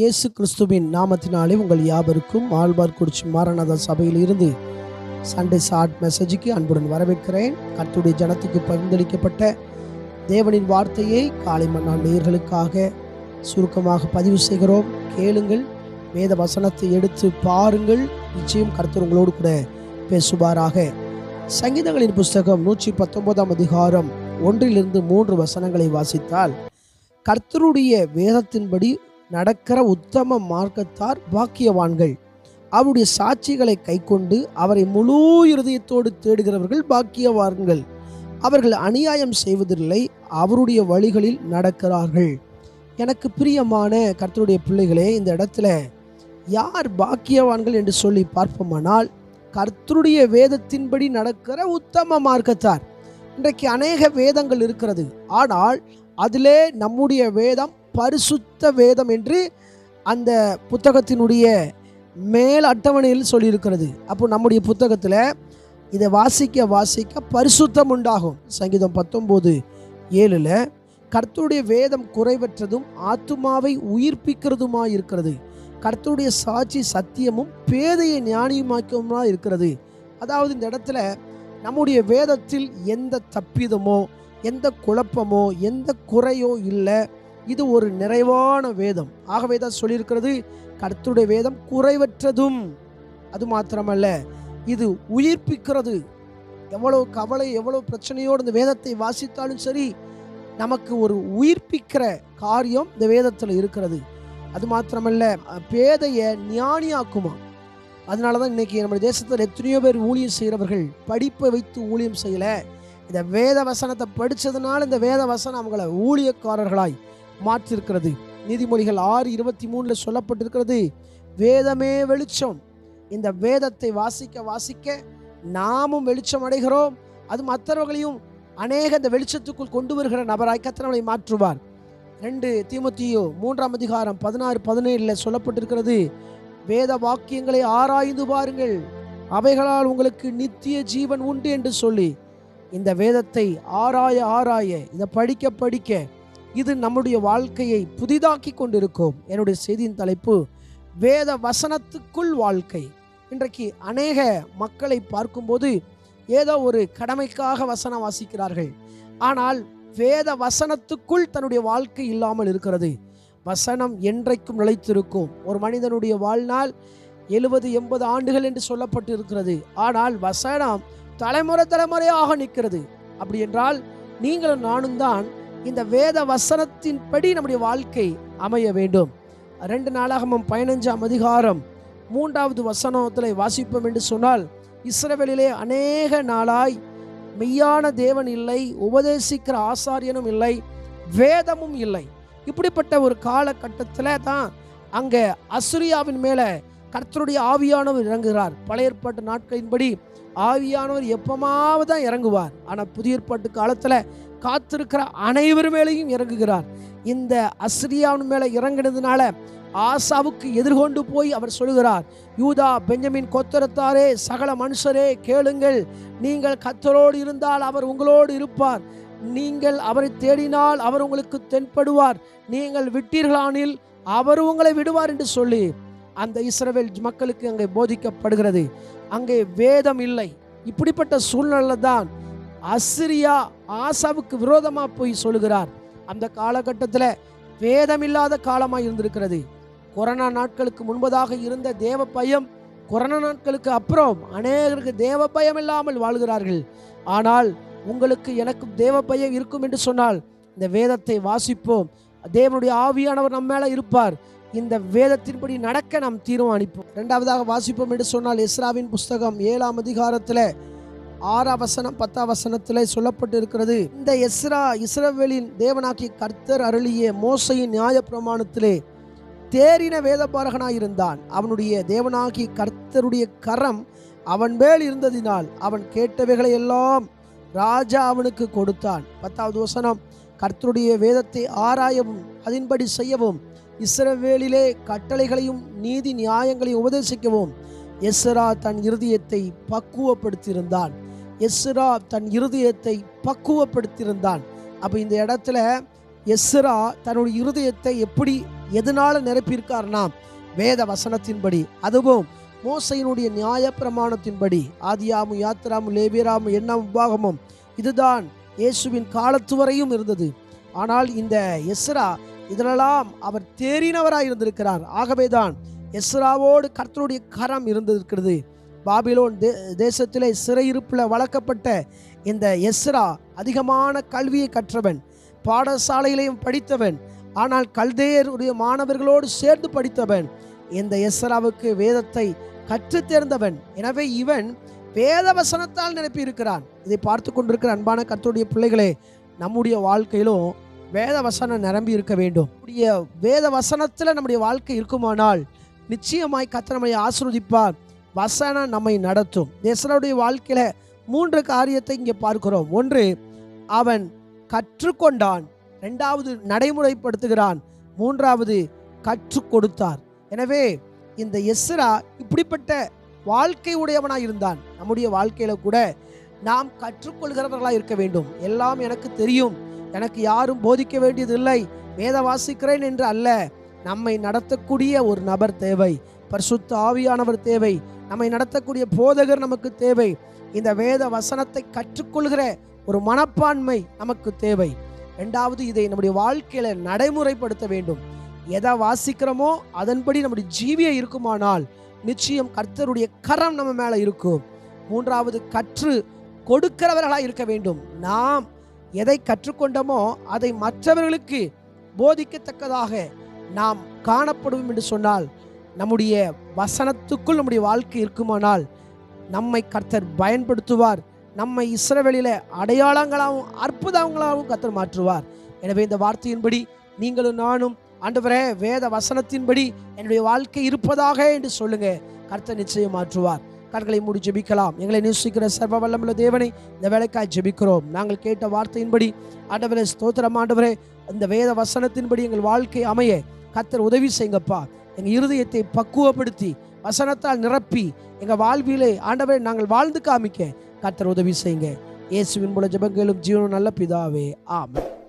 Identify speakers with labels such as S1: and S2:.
S1: இயேசு கிறிஸ்துவின் நாமத்தினாலே உங்கள் யாவருக்கும் ஆழ்வார்குறிச்சி மாரநாத சபையில் இருந்து சண்டே சாட் மெசேஜுக்கு அன்புடன் வரவேற்கிறேன். கத்துடைய ஜனத்துக்கு பரிந்தளிக்கப்பட்ட தேவனின் வார்த்தையை காலை மன்னாள் நேர்களுக்காக சுருக்கமாக பதிவு செய்கிறோம். கேளுங்கள் வேத வசனத்தை எடுத்து பாருங்கள். நிச்சயம் கர்த்தர் உங்களோடு கூட பேசுவாராக. சங்கீதங்களின் புஸ்தகம் நூற்றி பத்தொன்பதாம் அதிகாரம் ஒன்றிலிருந்து மூன்று வசனங்களை வாசித்தால் கர்த்தருடைய வேதத்தின்படி நடக்கிற உத்தம மார்க்கத்தார் பாக்கியவான்கள். அவருடைய சாட்சிகளை கைக்கொண்டு அவரை முழு இருதயத்தோடு தேடுகிறவர்கள் பாக்கியவான்கள். அவர்கள் அநியாயம் செய்வதில்லை அவருடைய வழிகளில் நடக்கிறார்கள். எனக்கு பிரியமான கர்த்தருடைய பிள்ளைகளே இந்த இடத்துல யார் பாக்கியவான்கள் என்று சொல்லி பார்ப்போமானால் கர்த்தருடைய வேதத்தின்படி நடக்கிற உத்தம மார்க்கத்தார். இன்றைக்கு அநேக வேதங்கள் இருக்கிறது. ஆனால் அதிலே நம்முடைய வேதம் பரிசுத்த வேதம் என்று அந்த புத்தகத்தினுடைய மேல் அட்டவணையில் சொல்லியிருக்கிறது. அப்போ நம்முடைய புத்தகத்தில் இதை வாசிக்க வாசிக்க பரிசுத்தம் உண்டாகும். சங்கீதம் பத்தொம்போது ஏழில் கர்த்தருடைய வேதம் குறைவற்றதும் ஆத்துமாவை உயிர்ப்பிக்கிறதுமாக இருக்கிறது. கர்த்தருடைய சாட்சி சத்தியமும் பேதையை ஞானியுமாக்கவுமா இருக்கிறது. அதாவது இந்த இடத்துல நம்முடைய வேதத்தில் எந்த தப்பிதமோ எந்த குழப்பமோ எந்த குறையோ இல்லை. இது ஒரு நிறைவான வேதம். ஆகவே தான் சொல்லியிருக்கிறது கர்த்தருடைய வேதம் குறைவற்றதும். அது மாத்திரமல்ல இது உயிர்ப்பிக்கிறது. எவ்வளவு கவலை எவ்வளவு பிரச்சனையோடு இந்த வேதத்தை வாசித்தாலும் சரி நமக்கு ஒரு உயிர்ப்பிக்கிற காரியம் இந்த வேதத்தில் இருக்கிறது. அது மாத்திரமல்ல பேதையை ஞானியாக்குமா. அதனால தான் இன்னைக்கு நம்ம தேசத்தில் எத்தனையோ பேர் ஊழியம் செய்கிறவர்கள் படிப்பை வைத்து ஊழியம் செய்யலை. இந்த வேத வசனத்தை படித்ததுனால இந்த வேத வசனம் அவங்கள ஊழியக்காரர்களாய் மாற்றிருக்கிறது. நீதிமொழிகள் ஆறு இருபத்தி மூணில் சொல்லப்பட்டிருக்கிறது வேதமே வெளிச்சம். இந்த வேதத்தை வாசிக்க வாசிக்க நாமும் வெளிச்சம் அடைகிறோம். அது மற்றவர்களையும் அநேக இந்த வெளிச்சத்துக்குள் கொண்டு வருகிற நபராய் கத்தனவளை மாற்றுவார். ரெண்டு தீமத்தியோ மூன்றாம் அதிகாரம் பதினாறு பதினேழில் சொல்லப்பட்டிருக்கிறது வேத வாக்கியங்களை ஆராய்ந்து பாருங்கள். அவைகளால் உங்களுக்கு நித்திய ஜீவன் உண்டு என்று சொல்லி இந்த வேதத்தை ஆராய ஆராய இதை படிக்க படிக்க இது நம்முடைய வாழ்க்கையை புதிதாக்கி கொண்டிருக்கும். என்னுடைய செய்தியின் தலைப்பு வேத வசனத்துக்குள் வாழ்க்கை. இன்றைக்கு அநேக மக்களை பார்க்கும்போது ஏதோ ஒரு கடமைக்காக வசனம் வாசிக்கிறார்கள். ஆனால் வேத வசனத்துக்குள் தன்னுடைய வாழ்க்கை இல்லாமல் இருக்கிறது. வசனம் என்றைக்கும் நிலைத்திருக்கும். ஒரு மனிதனுடைய வாழ்நாள் எழுபது எண்பது ஆண்டுகள் என்று சொல்லப்பட்டு இருக்கிறது ஆனால் வசனம் தலைமுறை தலைமுறையாக நிற்கிறது. அப்படி என்றால் நீங்களும் நானும் தான் இந்த வேத வசனத்தின்படி நம்முடைய வாழ்க்கை அமைய வேண்டும். ரெண்டு நாளாகமும் பதினஞ்சாம் அதிகாரம் மூன்றாவது வசனத்தில் வாசிப்போம் என்று சொன்னால் இஸ்ரவேலிலே அநேக நாளாய் மெய்யான தேவன் இல்லை உபதேசிக்கிற ஆசாரியனும் இல்லை வேதமும் இல்லை. இப்படிப்பட்ட ஒரு காலகட்டத்தில் தான் அங்கே அசுரியாவின் மேலே கர்த்தருடைய ஆவியானவர் இறங்குகிறார். பழைய ஏற்பாட்டு நாட்களின்படி ஆவியானவர் எப்பமாவது தான் இறங்குவார். ஆனால் புதிய ஏற்பாட்டு காலத்தில் காத்திருக்கிற அனைவர் மேலையும் இறங்குகிறார். இந்த அஸ்ரியாவின் மேலே இறங்கினதுனால ஆசாவுக்கு எதிர்கொண்டு போய் அவர் சொல்கிறார் யூதா பெஞ்சமின் கொத்தரத்தாரே சகல மனுஷரே கேளுங்கள். நீங்கள் கத்தரோடு இருந்தால் அவர் உங்களோடு இருப்பார். நீங்கள் அவரை தேடினால் அவர் உங்களுக்கு தென்படுவார். நீங்கள் விட்டீர்களானில் அவர் உங்களை விடுவார் என்று சொல்லி அந்த இஸ்ரவேல் மக்களுக்கு அங்கே போதிக்கப்படுகிறது. அங்கே வேதம் இல்லை. இப்படிப்பட்ட சூழ்நிலை தான் அசிரியா ஆசாவுக்கு விரோதமாக போய் சொல்லுகிறார். அந்த காலகட்டத்தில் வேதம் இல்லாத காலமாக இருந்திருக்கிறது. கொரோனா நாட்களுக்கு முன்பதாக இருந்த தேவ பயம் கொரோனா நாட்களுக்கு அப்புறம் அநேகருக்கு தேவ பயம் இல்லாமல் வாழ்கிறார்கள். ஆனால் உங்களுக்கு எனக்கும் தேவ பயம் இருக்கும் என்று சொன்னால் இந்த வேதத்தை வாசிப்போம். தேவனுடைய ஆவியானவர் நம்ம மேலே இருப்பார். இந்த வேதத்தின்படி நடக்க நாம் தீர்மானிப்போம். இரண்டாவதாக வாசிப்போம் என்று சொன்னால் எஸ்ராவின் புஸ்தகம் ஏழாம் அதிகாரத்தில் ஆறாம் வசனம் பத்தாம் வசனத்தில் சொல்லப்பட்டு இருக்கிறது இந்த எஸ்ரா இஸ்ரவேலின் தேவனாக்கி கர்த்தர் அருளிய மோசையின் நியாய பிரமாணத்திலே தேறின வேதபாரகனாய் இருந்தான் அவனுடைய தேவனாகி கர்த்தருடைய கரம் அவன் மேல் இருந்ததினால் அவன் கேட்டவைகளை எல்லாம் ராஜா அவனுக்கு கொடுத்தான். பத்தாவது வசனம் கர்த்தருடைய வேதத்தை ஆராயவும் அதன்படி செய்யவும் இஸ்ரவேலிலே கட்டளைகளையும் நீதி நியாயங்களையும் உபதேசிக்கவும் எஸ்ரா தன் இருதயத்தை பக்குவப்படுத்தியிருந்தான். எஸ்ரா தன் இருதயத்தை பக்குவப்படுத்தியிருந்தான். அப்போ இந்த இடத்துல எஸ்ரா தன்னுடைய இருதயத்தை எப்படி எதனால் நிரப்பியிருக்காருன்னா வேத வசனத்தின்படி. அதுவும் மோசையினுடைய நியாய பிரமாணத்தின்படி ஆதியாமு யாத்திராமும் லேவியராமும் எண்ணம் உபாகமும் இதுதான் இயேசுவின் காலத்து வரையும் இருந்தது. ஆனால் இந்த எஸ்ரா இதனெல்லாம் அவர் தேறினவராக இருந்திருக்கிறார். ஆகவேதான் எஸ்ராவோடு கர்த்தருடைய கரம் இருந்திருக்கிறது. பாபிலோன் தே தேசத்திலே சிறையிருப்பில் வளர்க்கப்பட்ட இந்த எஸ்ரா அதிகமான கல்வியை கற்றவன் பாடசாலையிலையும் படித்தவன் ஆனால் கல்தேயருடைய மாணவர்களோடு சேர்ந்து படித்தவன் இந்த எஸ்ராவுக்கு வேதத்தை கற்றுத் தேர்ந்தவன். எனவே இவன் வேத வசனத்தால் நிரப்பியிருக்கிறான். இதை பார்த்து கொண்டிருக்கிற அன்பான கத்தருடைய பிள்ளைகளே நம்முடைய வாழ்க்கையிலும் வேத வசனம் நிரம்பி இருக்க வேண்டும். நம்முடைய வேத வசனத்தில் நம்முடைய வாழ்க்கை இருக்குமானால் நிச்சயமாய் கத்தனமையை நம்மை ஆசிர்வதிப்பார். வசனம் நம்மை நடத்தும். எஸ்ராவுடைய வாழ்க்கையில் மூன்று காரியத்தை இங்கே பார்க்கிறோம். ஒன்று அவன் கற்றுக்கொண்டான். ரெண்டாவது நடைமுறைப்படுத்துகிறான். மூன்றாவது கற்றுக் கொடுத்தார் எனவே இந்த எஸ்ரா இப்படிப்பட்ட வாழ்க்கை உடையவனாக இருந்தான். நம்முடைய வாழ்க்கையில் கூட நாம் கற்றுக்கொள்கிறவர்களாக இருக்க வேண்டும். எல்லாம் எனக்கு தெரியும். எனக்கு யாரும் போதிக்க வேண்டியதில்லை. வேத வாசிக்கிறேன் என்று அல்ல. நம்மை நடத்தக்கூடிய ஒரு நபர் தேவை. பரிசுத்த ஆவியானவர் தேவை. நம்மை நடத்தக்கூடிய போதகர் நமக்கு தேவை. இந்த வேத வசனத்தை கற்றுக்கொள்கிற ஒரு மனப்பான்மை நமக்கு தேவை. ரெண்டாவது இதை நம்முடைய வாழ்க்கையில நடைமுறைப்படுத்த வேண்டும். எதை வாசிக்கிறோமோ அதன்படி நம்முடைய ஜீவியை இருக்குமானால் நிச்சயம் கர்த்தருடைய கரம் நம்ம மேல இருக்கும். மூன்றாவது கற்று கொடுக்கிறவர்களாக இருக்க வேண்டும். நாம் எதை கற்றுக்கொண்டோமோ அதை மற்றவர்களுக்கு போதிக்கத்தக்கதாக நாம் காணப்படுவோம் என்று சொன்னால் நம்முடைய வசனத்துக்குள் நம்முடைய வாழ்க்கை இருக்குமானால் நம்மை கர்த்தர் பயன்படுத்துவார். நம்மை இஸ்ரவேலில அடையாளங்களாகவும் அற்புதங்களாகவும் கர்த்தர் மாற்றுவார். எனவே இந்த வார்த்தையின்படி நீங்களும் நானும் ஆண்டவரே வேத வசனத்தின்படி என்னுடைய வாழ்க்கை இருப்பதாக என்று சொல்லுங்க. கர்த்தர் நிச்சயம் மாற்றுவார். கண்களை மூடி ஜெபிக்கலாம். எங்களை நேசிக்கிற சர்வ வல்லமுள்ள தேவனை இந்த வேலைக்காய் ஜெபிக்கிறோம். நாங்கள் கேட்ட வார்த்தையின்படி ஆண்டவரே ஸ்தோத்திரம் ஆண்டவரே இந்த வேத வசனத்தின்படி எங்கள் வாழ்க்கை அமைய கர்த்தர் உதவி செய்யுங்கப்பா. எங்கள் இருதயத்தை பக்குவப்படுத்தி வசனத்தால் நிரப்பி எங்கள் வாழ்விலே ஆண்டவரை நாங்கள் வாழ்ந்து காமிக்க கத்தர் உதவி செய்யுங்க. இயேசுவின் மூல ஜபங்களும் ஜீவனும் நல்ல பிதாவே ஆமாம்